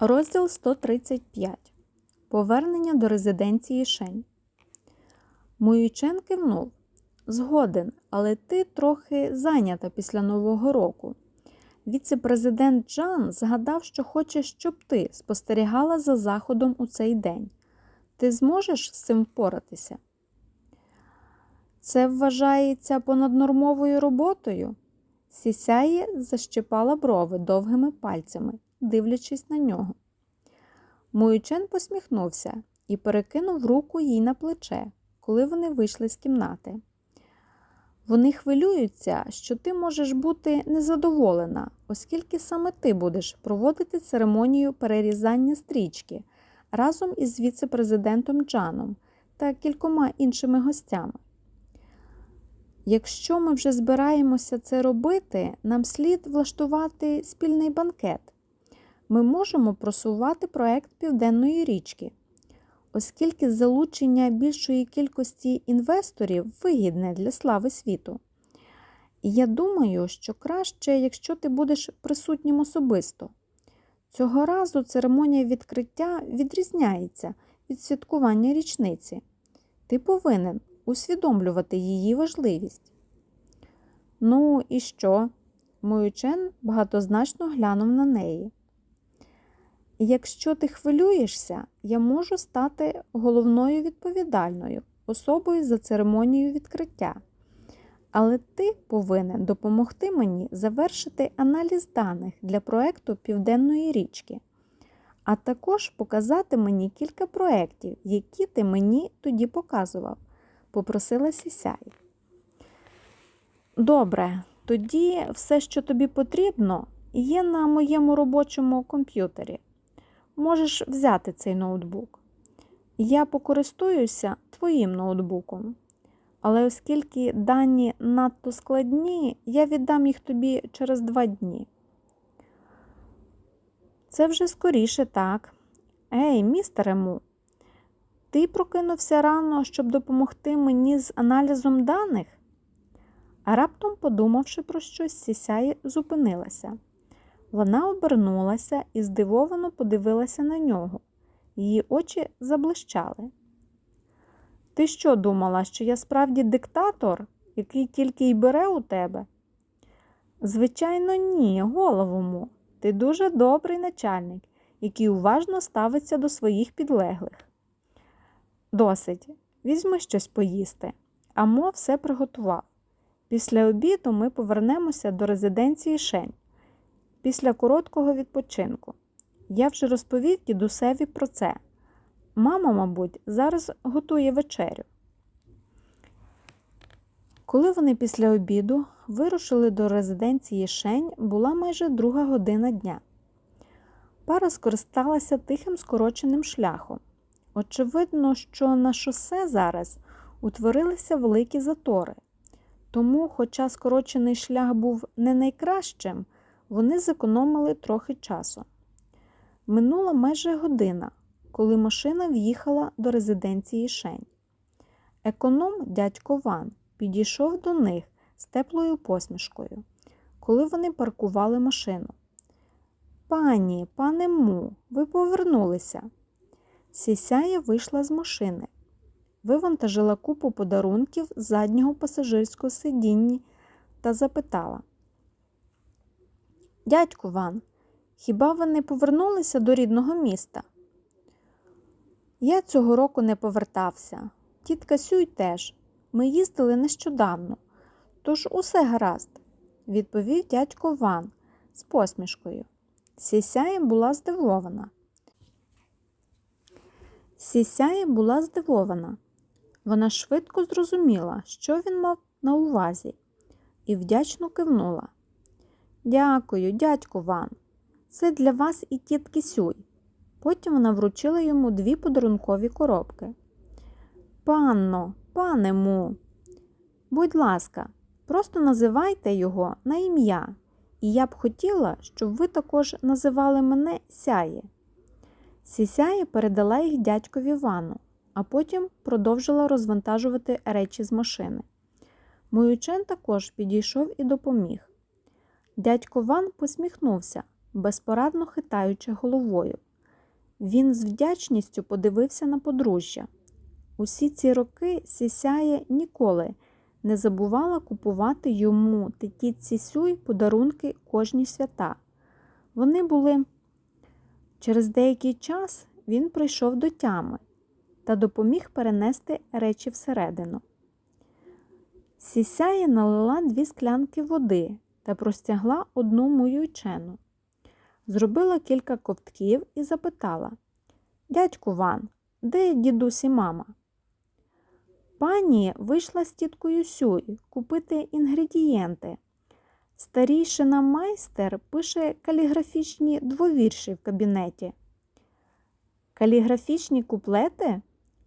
Розділ 135. Повернення до резиденції Шень. Муючен кивнув. Згоден, але ти трохи зайнята після Нового року. Віце-президент Джан згадав, що хоче, щоб ти спостерігала за заходом у цей день. Ти зможеш з цим впоратися? Це вважається понаднормовою роботою? Сісяє защипала брови довгими пальцями, дивлячись на нього. Муючен посміхнувся і перекинув руку їй на плече, коли вони вийшли з кімнати. Вони хвилюються, що ти можеш бути незадоволена, оскільки саме ти будеш проводити церемонію перерізання стрічки разом із віце-президентом Джаном та кількома іншими гостями. Якщо ми вже збираємося це робити, нам слід влаштувати спільний банкет. Ми можемо просувати проект Південної річки, оскільки залучення більшої кількості інвесторів вигідне для слави світу. І я думаю, що краще, якщо ти будеш присутнім особисто. Цього разу церемонія відкриття відрізняється від святкування річниці. Ти повинен усвідомлювати її важливість. Ну, і що? Моючен багатозначно глянув на неї. Якщо ти хвилюєшся, я можу стати головною відповідальною особою за церемонію відкриття. Але ти повинен допомогти мені завершити аналіз даних для проекту Південної річки, а також показати мені кілька проєктів, які ти мені тоді показував, попросила Сісяй. Добре, тоді все, що тобі потрібно, є на моєму робочому комп'ютері. Можеш взяти цей ноутбук. Я покористуюся твоїм ноутбуком. Але оскільки дані надто складні, я віддам їх тобі через два дні. Це вже скоріше так. Ей, містере Му, ти прокинувся рано, щоб допомогти мені з аналізом даних? А раптом, подумавши про щось, сісяє зупинилася. Вона обернулася і здивовано подивилася на нього. Її очі заблищали. Ти що думала, що я справді диктатор, який тільки й бере у тебе? Звичайно, ні, головому. Ти дуже добрий начальник, який уважно ставиться до своїх підлеглих. Досить, візьми щось поїсти, а Мо все приготував. Після обіду ми повернемося до резиденції Шень. Після короткого відпочинку. Я вже розповів дідусеві про це. Мама, мабуть, зараз готує вечерю. Коли вони після обіду вирушили до резиденції Шень, була майже друга година дня. Пара скористалася тихим скороченим шляхом. Очевидно, що на шосе зараз утворилися великі затори. Тому, хоча скорочений шлях був не найкращим, вони зекономили трохи часу. Минула майже година, коли машина в'їхала до резиденції Шень. Економ дядько Ван підійшов до них з теплою посмішкою, коли вони паркували машину. Пані, пане Му, ви повернулися. Сісяя вийшла з машини, вивантажила купу подарунків з заднього пасажирського сидіння та запитала. Дядьку Ван, хіба ви не повернулися до рідного міста? Я цього року не повертався. Тітка Сюй теж. Ми їздили нещодавно. Тож усе гаразд, відповів дядько Ван з посмішкою. Сісяє була здивована. Сісяє була здивована. Вона швидко зрозуміла, що він мав на увазі, і вдячно кивнула. Дякую, дядьку Ван. Це для вас і тітки Сюй. Потім вона вручила йому дві подарункові коробки. Панно, пане му, будь ласка, просто називайте його на ім'я, і я б хотіла, щоб ви також називали мене сяє. Сісяє передала їх дядькові Вану, а потім продовжила розвантажувати речі з машини. Моючен також підійшов і допоміг. Дядько Ван посміхнувся, безпорадно хитаючи головою, Він з вдячністю подивився на подружжя. Усі ці роки Сісяє ніколи не забувала купувати йому тетітці Сюй подарунки кожні свята. Вони були через деякий час він прийшов до тями та допоміг перенести речі всередину. Сісяє налила дві склянки води та простягла одну муючену. Зробила кілька ковтків і запитала Дядьку Ван, де дідусь і мама? Пані вийшла з тіткою Сюй купити інгредієнти. Старійшина майстер пише каліграфічні двовірші в кабінеті. Каліграфічні куплети?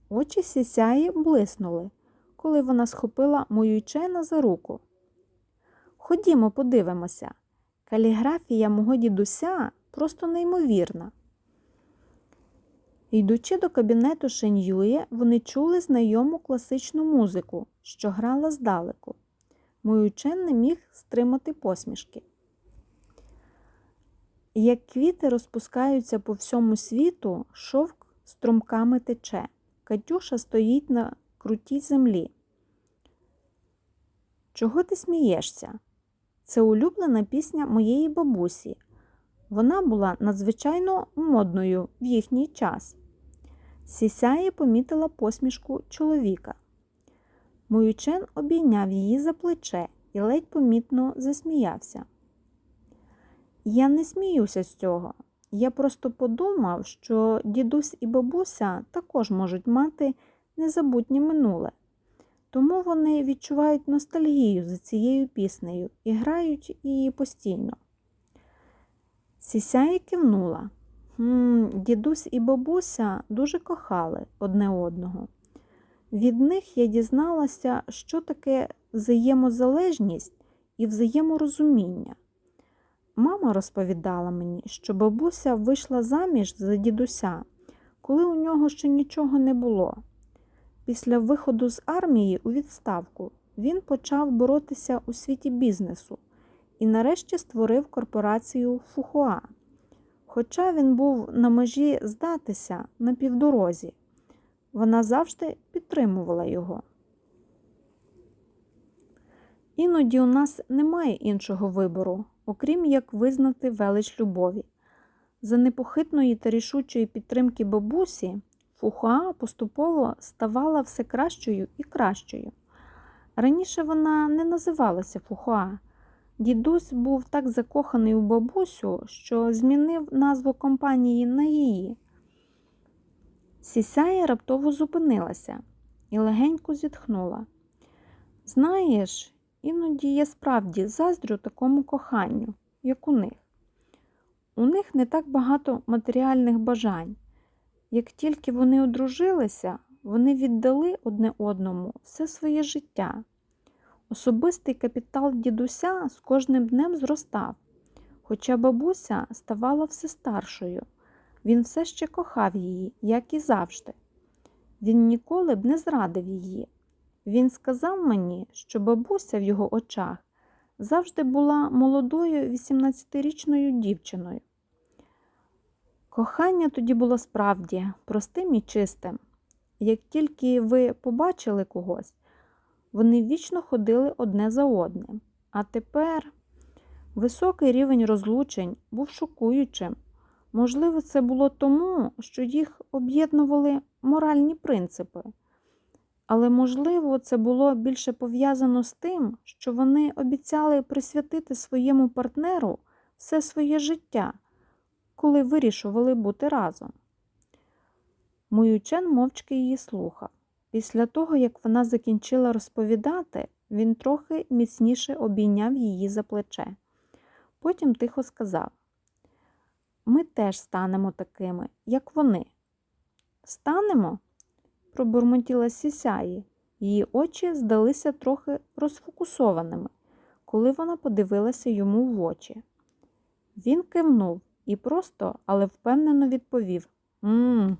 Очі сісяї блиснули, коли вона схопила мою чена за руку. Ходімо, подивимося. Каліграфія мого дідуся просто неймовірна. Йдучи до кабінету Шеньює, вони чули знайому класичну музику, що грала здалеку. Муючен не міг стримати посмішки. Як квіти розпускаються по всьому світу, шовк струмками тече. Катюша стоїть на крутій землі. Чого ти смієшся? Це улюблена пісня моєї бабусі. Вона була надзвичайно модною в їхній час. Сісяє помітила посмішку чоловіка. Моючен обійняв її за плече і ледь помітно засміявся. Я не сміюся з цього. Я просто подумав, що дідусь і бабуся також можуть мати незабутнє минуле. Тому вони відчувають ностальгію за цією піснею і грають її постійно. Сісяє кивнула. «Хм, Дідусь і бабуся дуже кохали одне одного. Від них я дізналася, що таке взаємозалежність і взаєморозуміння. Мама розповідала мені, що бабуся вийшла заміж за дідуся, коли у нього ще нічого не було. Після виходу з армії у відставку він почав боротися у світі бізнесу і нарешті створив корпорацію Фухуа. Хоча він був на межі здатися на півдорозі, вона завжди підтримувала його. Іноді у нас немає іншого вибору, окрім як визнати велич любові. За непохитної та рішучої підтримки бабусі Фухуа поступово ставала все кращою і кращою. Раніше вона не називалася Фухуа. Дідусь був так закоханий у бабусю, що змінив назву компанії на її. Сісяя раптово зупинилася і легенько зітхнула. Знаєш, іноді я справді заздрю такому коханню, як у них. У них не так багато матеріальних бажань. Як тільки вони одружилися, вони віддали одне одному все своє життя. Особистий капітал дідуся з кожним днем зростав, хоча бабуся ставала все старшою. Він все ще кохав її, як і завжди. Він ніколи б не зрадив її. Він сказав мені, що бабуся в його очах завжди була молодою 18-річною дівчиною. Кохання тоді було справді простим і чистим. Як тільки ви побачили когось, вони вічно ходили одне за одним. А тепер високий рівень розлучень був шокуючим. Можливо, це було тому, що їх об'єднували моральні принципи. Але, можливо, це було більше пов'язано з тим, що вони обіцяли присвятити своєму партнеру все своє життя, коли вирішували бути разом. Моючен мовчки її слухав. Після того, як вона закінчила розповідати, він трохи міцніше обійняв її за плече. Потім тихо сказав: Ми теж станемо такими, як вони. Станемо? пробурмотіла сісяї. Її очі здалися трохи розфокусованими, коли вона подивилася йому в очі. Він кивнув і просто, але впевнено відповів: Мм.